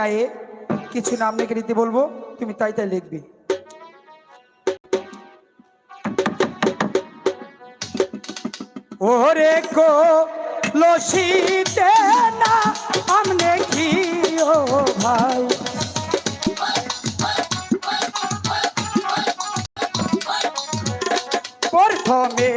গায়ে কিছু নাম লিখে দিতে বলব, তুমি তাই তাই লিখবে। ওরে কো লসিতে না আমনে কি ও ভাই। প্রথমে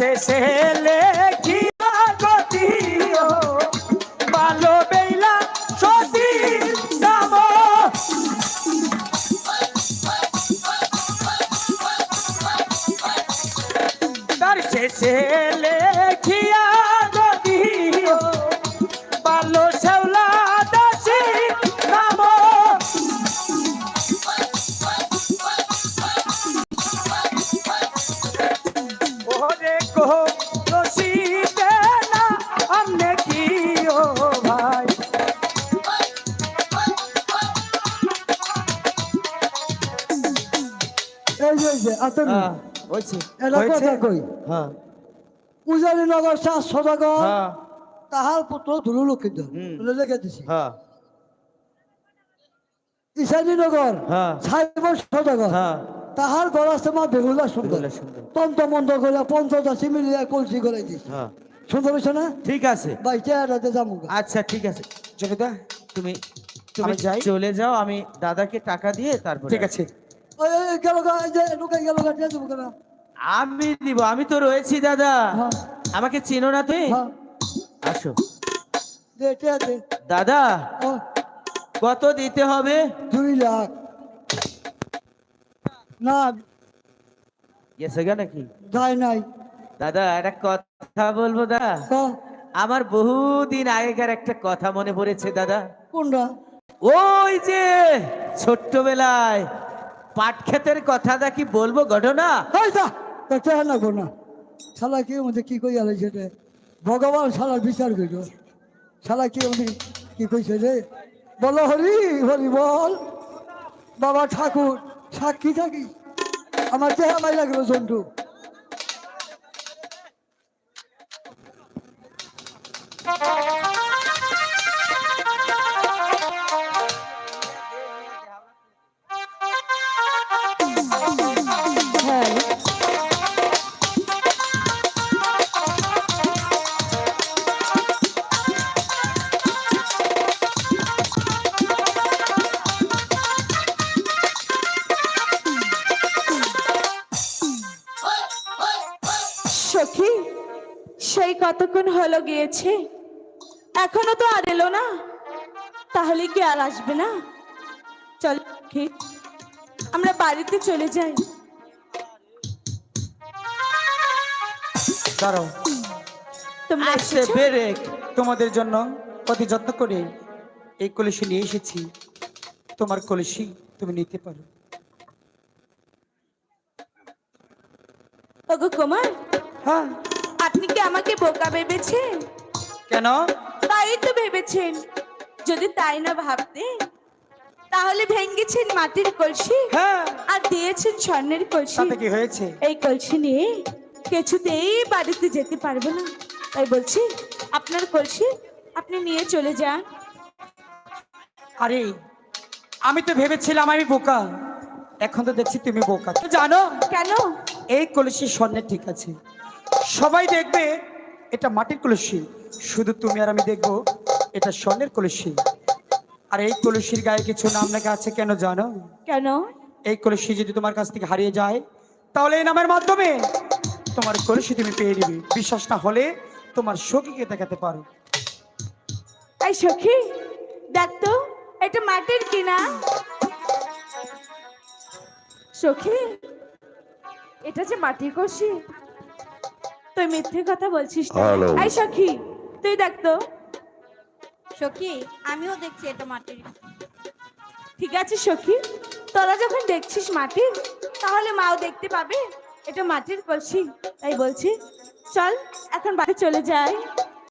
শেষে লেখিয়া গতিও ভালো বেলা সতী নাম তার শেষে এই যে আতন হয়েছে? এটা কই হ্যাঁ। পূজারী নগর সদাগর। হ্যাঁ। তাহার পুত্র ধুলু লক্ষিত হুম। লিখে দিছি। হ্যাঁ। ঈশানী নগর হ্যাঁ। সদাগর। হ্যাঁ। তাহার ঘর আছে মা বেহুলা সুন্দর। তন্ত মন্দ করে পঞ্চদশী মিলিয়ে কলসি করে দিছি। হ্যাঁ। সুন্দর হয়েছে না? ঠিক আছে। ভাই চেহারাতে যাব আচ্ছা ঠিক আছে। তুমি তুমি যাই? চলে যাও আমি দাদাকে টাকা দিয়ে তারপর ঠিক আছে। গেল গা ঢুকে গেল গা দেবো কেনা? আমি দিব আমি তো রয়েছি দাদা। হ্যাঁ। আমাকে চিনো না তুই হ্যাঁ। আসো। দাদা কত দিতে হবে? দুই লাখ। না গেছে গা নাকি? যায় নাই। দাদা একটা কথা বলব দাদা? আমার বহুদিন আগেকার একটা কথা মনে পড়েছে দাদা। কোনটা? ওই যে ছোট্টবেলায় পাট ক্ষেতের কথাটা কি বলব ঘটনা? চেহারা না গো না শালা কি মধ্যে কি কই আলো সেটা? ভগবান শালার বিচার কইল শালা কি মধ্যে কি কইছে রে বলো হরি হরি বল। বাবা ঠাকুর সাক্ষী থাকি। আমার চেহারা মাই লাগল জন্টু হ্যাঁ সেই কতক্ষণ হলো গিয়েছে? এখনও তো আর এলো না। তাহলে কি আর আসবে না? চল আমরা বাড়িতে চলে যাই। দাঁড়াও। তোমরা আসছে এসেছ? বেরেক তোমাদের জন্য অতি যত্ন করে এই কলসি নিয়ে এসেছি। তোমার কলসি তুমি নিতে পারো। ওগো কুমার। হ্যাঁ। আপনি কি আমাকে বোকা ভেবেছেন? কেন? তাই তো ভেবেছেন। যদি তাই না ভাবতেন তাহলে ভেঙ্গেছেন মাটির কলসি হ্যাঁ। আর দিয়েছেন স্বর্ণের কলসি। কি হয়েছে? এই কলসি নিয়ে কিছুতেই বাড়িতে যেতে পারবে না। তাই বলছি আপনার কলসি আপনি নিয়ে চলে যান। আরে আমি তো ভেবেছিলাম আমি বোকা। এখন তো দেখছি তুমি বোকা। তো জানো কেন? এই কলসি স্বর্ণের ঠিক আছে। সবাই দেখবে এটা মাটির কলসি। শুধু তুমি আর আমি দেখব এটা স্বর্ণের কলসি। আর এই কলসির গায়ে কিছু নাম লেখা আছে কেন জানো? কেন? এই কলসি যদি তোমার কাছ থেকে হারিয়ে যায় তাহলে এই নামের মাধ্যমে তোমার কলসি তুমি পেয়ে নিবে। বিশ্বাস না হলে তোমার সখীকে দেখাতে পারো। এই সখী দেখ তো এটা মাটির কিনা? সখী এটা যে মাটির কলসি? তুই মিথ্যে কথা বলছিস না। এই সখী তুই দেখ তো। সখি আমিও দেখছি এটা মাটির। ঠিক আছে সখি তোরা যখন দেখছিস মাটির তাহলে মাও দেখতে পাবে এটা মাটির কলসি। তাই বলছি চল এখন বাড়ি চলে যাই।